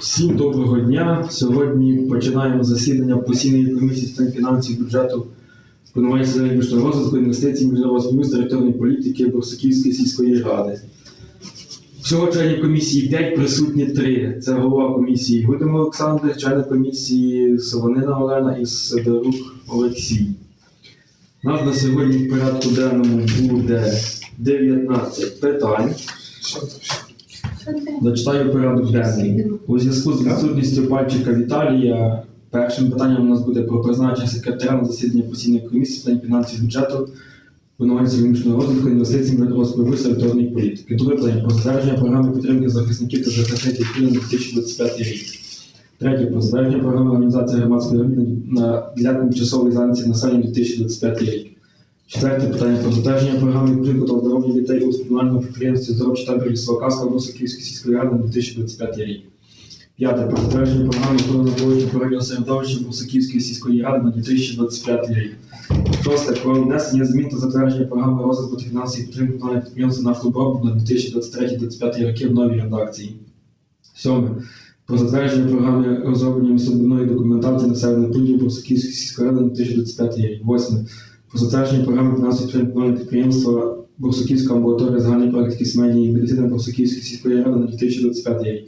Всім доброго дня. Сьогодні починаємо засідання постійної комісії з питань фінансів, бюджету, планування середньовічного розвитку, інвестицій, міжнародного співпраці, територіальної політики Борсуківської сільської ради. Всього членів комісії 5, присутні 3. Це голова комісії Гудим Олександр, члени комісії Солонина Олена і Сидорук Олексій. У нас на сьогодні в порядку денному буде 19 питань. Зачитаю порядок денний. У зв'язку з відсутністю пальчика Віталія, першим питанням у нас буде про призначення секретаря на засідання постійної комісії з питань фінансів бюджету, планування економічного розвитку, інвестицій, мирного та електронної політики. Друге питання про затвердження програми підтримки захисників та захисників на 2025 рік. Третє про затвердження програми організації громадської робіт на для тимчасової зайнятості населення 2025 рік. Четверте питання про затвердження програми та оздоровлення дітей у комунальному підприємстві здоровча табір лісова казка Київської сільської ради на 2025 рік. П'яте про затвердження програми охорони навколишнього природного середовища Брусаківської сільської ради на 2025 рік. Шосте про внесення змін та затвердження програми розвитку та фінансової підтримки комунального підприємства «Нафтобробут» на 2023-2025 роки в новій редакції. Сьоме про затвердження програми розроблення містобудівної документації населених пунктів Брусаківської сільської ради на 2025 рік. Восьме про затвердження програми фінансової комунального підприємства Бурсуківська амбулаторія загальної практики сімейної медицини Бурсуківської сільської ради на 2025 рік.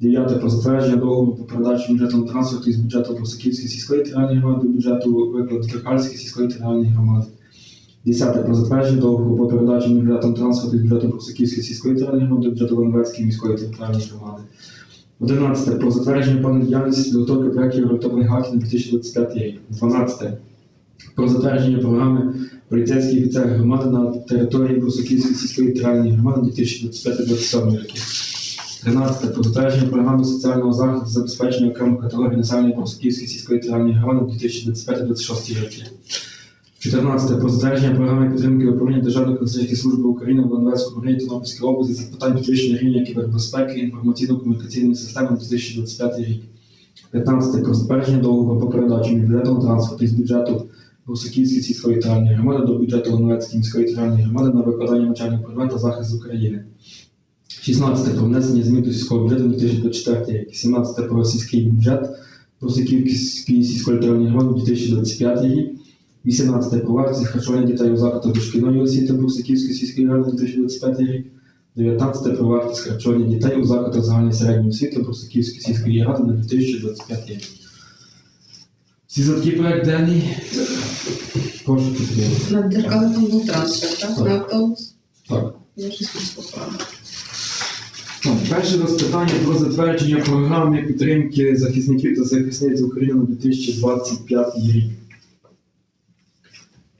Дев'яте про затвердження договору по передачі бюджетного транспорту з бюджету Бурсуківської сільської територіальної громади до бюджету викладу Трикальської сільської територіальної громади. Десяте про затвердження договору по передачі бюджетного транспорту з бюджету Бурсуківської сільської територіальної громади до бюджету Лановецької міської територіальної громади. Одинадцяте про затвердження плану діяльності підготовки проєктів регуляторних актів на 2025 рік. Дванадцяте про затвердження програми поліцейський офіцер громади на території Брусаківської сільської територіальної громади 2025-2027 роки. 13. Про затвердження програми соціального захисту забезпечення окремих категорій населення Брусаківської сільської територіальної громади 2025-2026 роки. 14. Про затвердження програми підтримки управління Державної консульської служби України в Лановецькому районі Тернопільської області з питань підвищення рівня кібербезпеки інформаційно-комунікаційної системи 2025 рік. 15. Про затвердження договору по передачі бюджетного транспорту із бюджету Русаківської сільської територіальної громади до бюджету Лановецької міської територіальної громади на викладання навчальних предметів та захист України. 16. Про внесення змін до сільського бюджету 2024 рік. 17. Про сільський бюджет Русаківської сільської територіальної громади 2025 рік. 18. Про вартість харчування дітей у закладах дошкільної освіти Брусаківської сільської ради 2025 рік. 19. Про вартість харчування дітей у закладах загальної середньої освіти Брусаківської сільської ради на 2025 рік. Всі за проект денний. Прошу підтримати. На дзеркалах там був трансфер, так? Так. На автобус? Так. Я щось не поправила. Так, Перше розпитання про затвердження програми підтримки захисників та захисниць України на 2025 рік.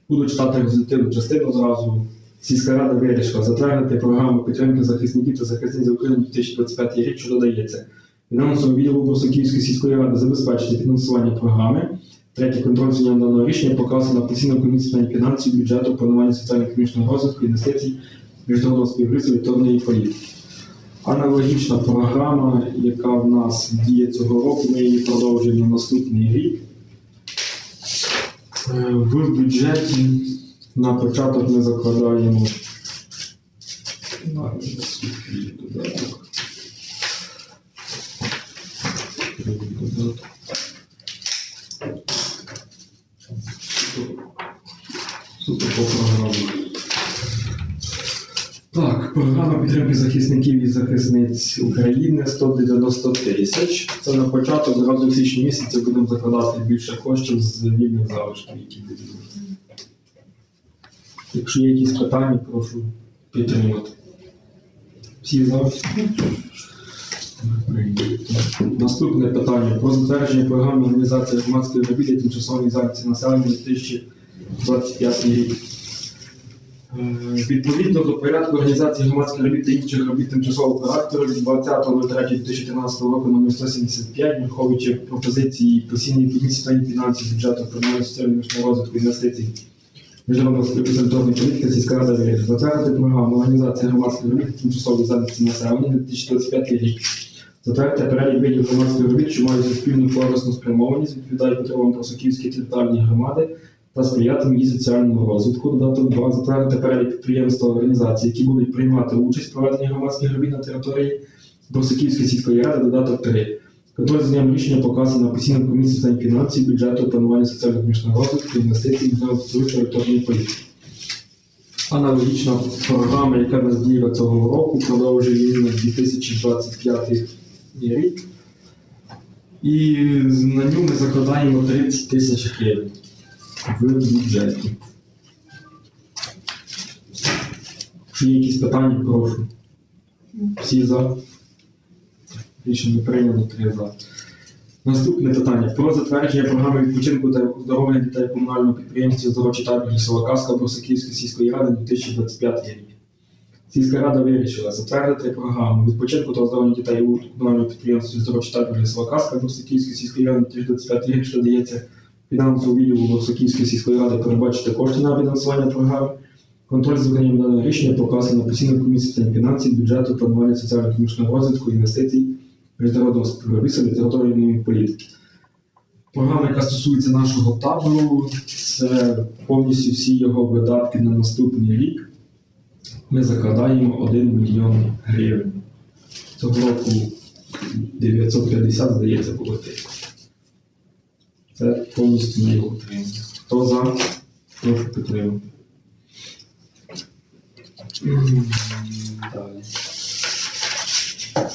Буду читати результативну частину зразу. Сільська рада вирішила затвердити програму підтримки захисників та захисниць України на 2025 рік, що додається. Фінансовому відділу Брусаківської сільської ради забезпечити фінансування програми. Третє контроль за даного рішення покласти на постійну комісію фінансів, бюджету, планування соціально-економічного розвитку, інвестицій, міжнародного співробітництва і політики. Аналогічна програма, яка в нас діє цього року, ми її продовжуємо на наступний рік. Е, В бюджеті на початок ми закладаємо додаток. Додаток. Супер по програмі. Так, програма підтримки захисників і захисниць України 190 тисяч. Це на початок, зразу в січні місяці будемо закладати більше коштів з вільних залишків, які будуть. Якщо є якісь питання, прошу підтримати. Всі за? Наступне питання про затвердження програми організації громадської робіт і тимчасової зайнятості населення 2025 рік. Е, Відповідно до порядку організації громадських робіт та інших робіт тимчасового характеру від 20.03.2013 року номер 175, враховуючи пропозиції постійної комісії та фінансів бюджету програми соціального розвитку інвестицій міжнародного співпрацівної політики сільська рада затвердити програму організації громадських робіт тимчасової зайнятості населення на 2025 рік. Затвердити перелік видів громадських робіт, що мають суспільну корисну спрямованість, відповідають потребам Просоківської територіальної громади та сприятиме її соціальному розвитку. Додаток 2. Затвердити перелік підприємств та організацій, які будуть приймати участь в проведенні громадських робіт на території Борсаківської сільської ради додаток 3. Контроль за дням рішення показано на постійному комісії з фінансів, бюджету, планування соціально-економічного розвитку, інвестицій, співробітства електронної політики. Аналогічна програма, яка нас діяла цього року, продовжує її на 2025 рік. І на ньому ми закладаємо 30 тисяч гривень в бюджеті. Є якісь питання, прошу. Всі за. Рішення прийнято, три за. Наступне питання. Про затвердження програми відпочинку та оздоровлення дітей комунального підприємства здоровчі таборі села Каска Борсаківської сільської ради на 2025 рік. Сільська рада вирішила затвердити програму відпочинку та оздоровлення дітей у комунальному підприємстві здоровчі таборі села Каска Борсаківської сільської ради на 2025 рік, що дається фінансовому відділу Борсаківської сільської ради передбачити кошти на фінансування програми. Контроль з виконанням даного рішення показано на постійній комісії питань фінансів, бюджету, планування соціально-економічного розвитку, інвестицій, міжнародного співробітництва та територіальної політики. Програма, яка стосується нашого табору, це повністю всі його видатки на наступний рік. Ми закладаємо 1 мільйон гривень. Цього року 950, здається, було тих. Це повністю його утримання. Хто за? Прошу підтримати. Далі.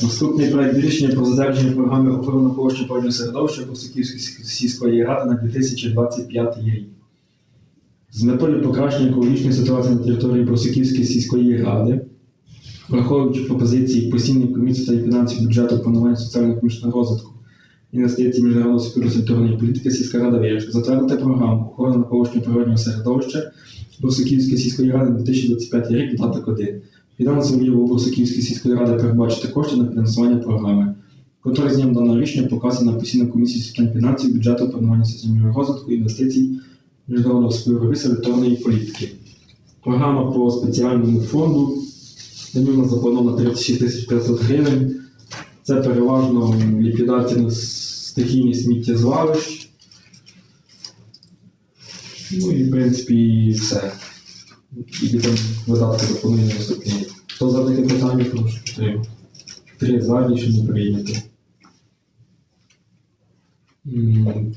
Наступний проект рішення про затвердження програми охорони навколишнього середовища Косаківської сільської ради на 2025 рік. З метою покращення екологічної ситуації на території Бросиківської сільської ради, враховуючи пропозиції постійної комісії та фінансів бюджету планування соціально-економічного розвитку інвестицій міжнародного співробітства територіальної політики, сільська рада вирішила затвердити програму охорони навколишнього природного середовища Бросиківської сільської ради 2025 рік, додаток 1. Фінансовий відділ Борсаківської сільської ради передбачити кошти на фінансування програми. Контроль з днем даного рішення показано на постійній комісії з фінансів, бюджету, планування соціального розвитку, інвестицій, міжнародного співробітства електронної політики. Програма по спеціальному фонду. На ньому заплановано 36 тисяч 500 гривень. Це переважно ліквідація стихійних сміттєзвалищ. Ну і в принципі все. І там видатки доповнені наступні. Хто за питання, прошу підтримати. Три за рішення прийнято. М,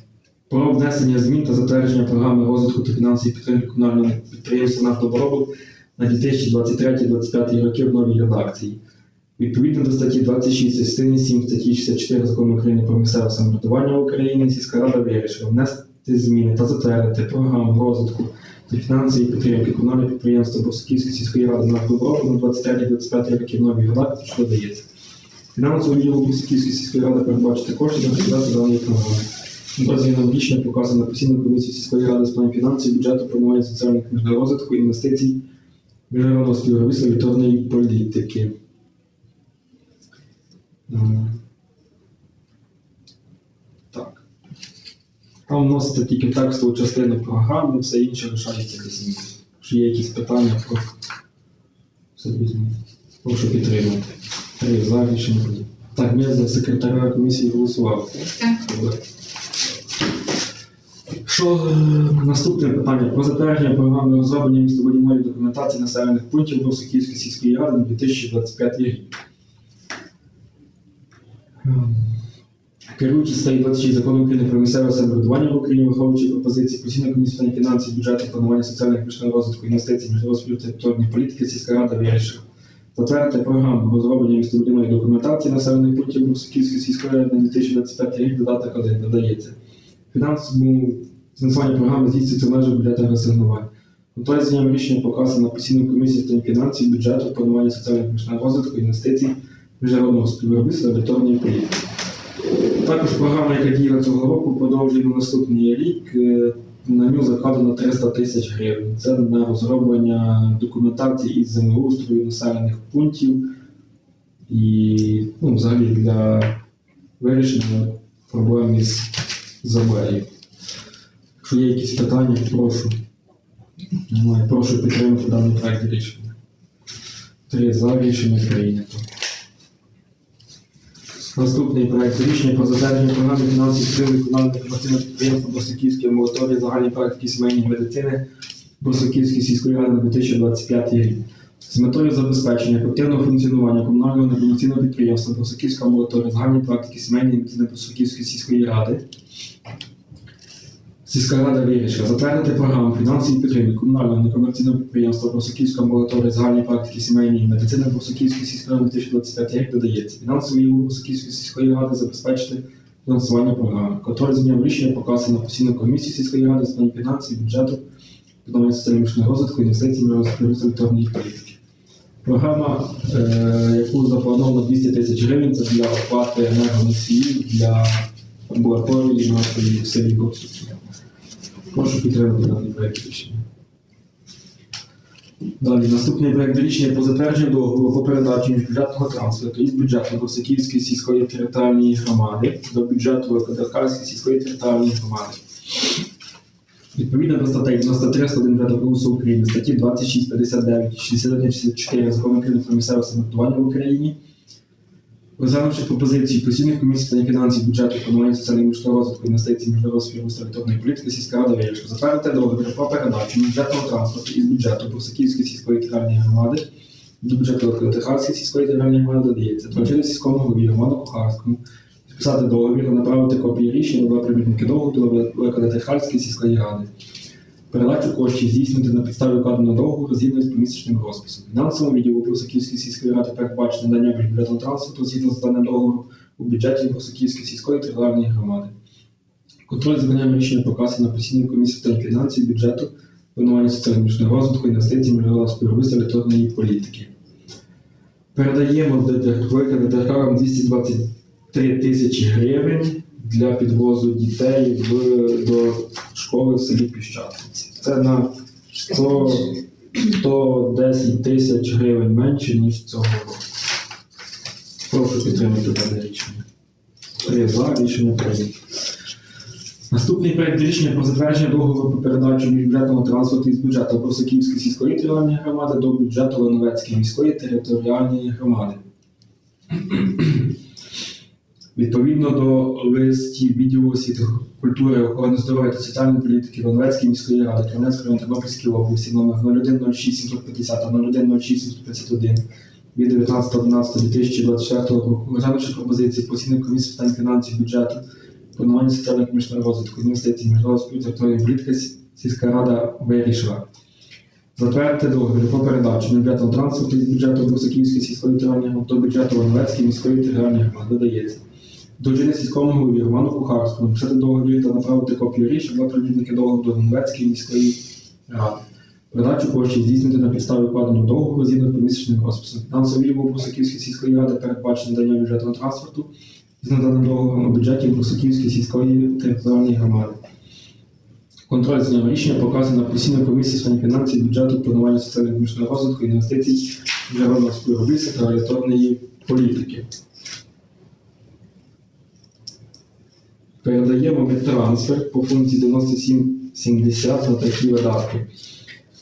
Про внесення змін та затвердження програми розвитку та фінансової підтримки комунального підприємства «Нафтоборобут» на 2023-2025 роки в новій редакції. Відповідно до статті 26 частини 7 статті 64 Закону України про місцеве самоврядування в Україні, сільська рада вирішила внести зміни та затвердити програму розвитку та фінансової підтримки комунального підприємства Борсуківської сільської ради на Добро на 23-25 роки в новій що дається. Фінансовий відділ Борсуківської сільської ради передбачити кошти на реалізацію даної програми. Розвідом рішення показано постійну комісію сільської ради з плану фінансів, бюджету, планування соціальних розвитку, інвестицій, міжнародного співробітства, електронної політики. Так. Там вноситься тільки текстову частину програми, все інше лишається змін. Якщо є якісь питання, прошу. Все змін. Прошу підтримати. Три за прийнято. Так, ми за секретаря комісії голосували. Так. Що е, наступне питання про затвердження програми розроблення містобудівної документації населених пунктів Борсуківської сільської ради на 2025 рік. Ем, Керуючи статті 26 закону України про місцеве самоврядування в Україні, враховуючи пропозиції постійної комісії питань фінансів, бюджету, планування соціальних міжнародного розвитку, інвестицій, міжнародного та територіальної політики, сільська рада вирішила затвердити програму розроблення містобудівної документації населених пунктів Брусаківської сільської ради на 2025 рік, додаток 1 додається. Фінансовому фінансування програми здійснюється в межах бюджетних асигнувань. Контроль рішення показано на постійній комісії з фінансів, бюджету, планування соціальних міжнародного розвитку, інвестицій, міжнародного співробітства, аудиторної політики. Також програма, яка діяла цього року, продовжує на наступний рік. Е, На нього закладено 300 тисяч гривень. Це на розроблення документації із землеустрою населених пунктів і ну, взагалі для вирішення проблем із землею. Якщо є якісь питання, прошу. Прошу підтримати даний проект рішення. Три за рішення прийнято. Наступний проект рішення про затвердження програми фінансів підтримки комунального інформаційного підприємства Борсуківської амбулаторії загальної практики сімейної медицини Борсуківської сільської ради на 2025 рік. з метою забезпечення ефективного функціонування комунального некомерційного підприємства Просоківська амбулаторія загальної практики сімейної медицини Просоківської сільської ради. Сільська рада вирішила затвердити програму фінансової підтримки комунального некомерційного підприємства Просоківська амбулаторія загальної практики сімейної медицини Просоківської сільської ради 2025 рік додається. Фінансовий рівень Просоківської сільської ради забезпечити фінансування програми. За днем рішення показує на постійну комісію сільської ради з питань фінансів, бюджету, відновлення соціально розвитку, інвестицій, розвитку територіальної політики. Програма, е, яку заплановано 200 тисяч гривень, це для оплати енергоносіїв для амбулаторії нашої селі Боксівці. Прошу підтримати даний проект рішення. Далі, наступний проект рішення про затвердження договору по передачі міжбюджетного трансферту із бюджету Борсаківської сільської територіальної громади до бюджету Великодеркальської сільської територіальної громади. Відповідно до статей 93 101 Кодексу України, статті 26, 59, 61, 64 Закону України про місцеве самоврядування в Україні, розглянувши пропозиції постійних комісій питань фінансів, бюджету, планування соціального розвитку, інвестицій, міжнародного співробітства територіальної політики, сільська рада вирішила затвердити договір про передачу міжбюджетного транспорту із бюджету Бурсаківської сільської територіальної громади до бюджету Великотехарської сільської територіальної громади додається. Доручити сільському голові Роману Кухарському підписати договір та направити копії рішення до примітники договору до Великодетехальської сільської ради. Передачу коштів здійснити на підставі укладеного договору згідно з помісячним розписом. Фінансовому відділу Прусаківської сільської ради передбачено надання бюджетного транспорту згідно з даним договору у бюджеті Прусаківської сільської територіальної громади. Контроль за виконанням рішення показує на постійній комісії питань фінансів, бюджету, планування соціально розвитку, інвестицій, міжнародного співробітства електронної політики. Передаємо ДТРК 223 тисячі гривень для підвозу дітей в, до школи в селі Піщатниці. Це на 100, 110 тисяч гривень менше, ніж цього року. Прошу підтримати дане рішення. За рішення прийнято. Наступний проект рішення про затвердження договору про передачу міжбюджетного трансферту із бюджету Просоківської сільської територіальної громади до бюджету Леновецької міської територіальної громади. Відповідно до листів відділу освіти, культури, охорони здоров'я та соціальної політики Леновецької міської ради Кременецької району області номер 0106 750 та 0106 751 від 19.11.2024 року, розглянувши пропозиції постійної комісії з питань фінансів, бюджету, планування соціальних міжнародного розвитку, інвестицій, міжнародного співтериторії політики, сільська рада вирішила затвердити договір про передачу бюджетного транспорту із бюджету Брусаківської сільської територіальної бюджету Волновецької міської територіальної громади додається. Дружини сільському голові Роману Кухарському написати договір та направити копію рішень для провідники договору до Волновецької міської ради. Передачу коштів здійснити на підставі укладеного договору згідно з помісячним розписом. Фінансовий відділ Брусаківської сільської ради передбачено надання бюджетного транспорту з наданим договором у бюджеті Брусаківської сільської територіальної громади. Контроль ним рішення показує на постійній комісії з фінансів, бюджету, планування соціального економічного розвитку, інвестицій, міжнародного співробітства та регуляторної політики. Передаємо від трансфер по функції 9770 на такі видатки.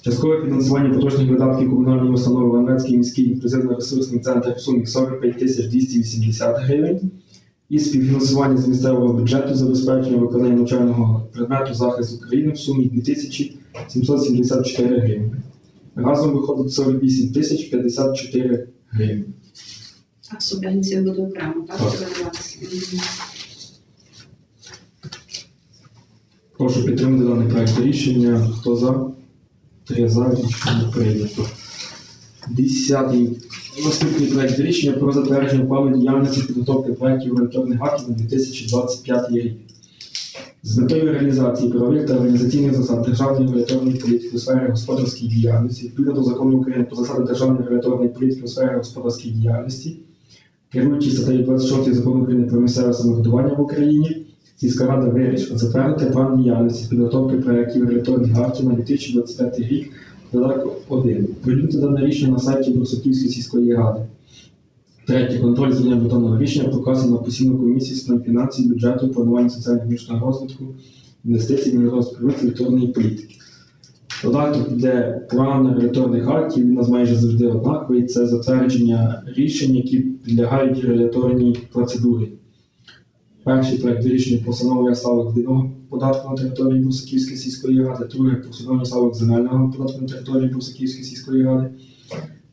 Часткове фінансування поточних видатків комунальної установи Ленвецький міський інклюзивно-ресурсний центр в сумі 45 280 гривень і співфінансування з місцевого бюджету забезпечення виконання навчального предмету захист України в сумі 2774 гривні. Разом виходить 48 тисяч 54 гривні. А субвенція буде окремо, так? Так. Прошу підтримати даний проект рішення. Хто за? Три за рішення прийнято. Десятий. Наступний проект рішення про затвердження плану діяльності підготовки проєктів регуляторних актів на 2025 рік. З метою реалізації правових та організаційних засад державної регуляторної політики у сфері господарської діяльності відповідно до закону України про засади державної регуляторної політики у сфері господарської діяльності, керуючи статтею 26 закону України про місцеве самоврядування в Україні, сільська рада вирішила затвердити план діяльності підготовки проєктів регуляторних актів на 2025 рік додаток 1. Прилюдити дане рішення на сайті Брусаківської сільської ради. Третє. Контроль з днем даного рішення показано на постійну комісію з фінансів, бюджету, планування соціально-економічного розвитку, інвестицій, міжнародного електронної політики. Додаток, де план регуляторних актів, у нас майже завжди однаковий. Це затвердження рішень, які підлягають регуляторній процедурі. Перший проєкт рішення про встановлення ставок єдиного податку на території Брусаківської сільської ради, друге про встановлення ставок земельного податку на території Брусаківської сільської ради,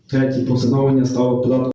Третє про встановлення ставок податку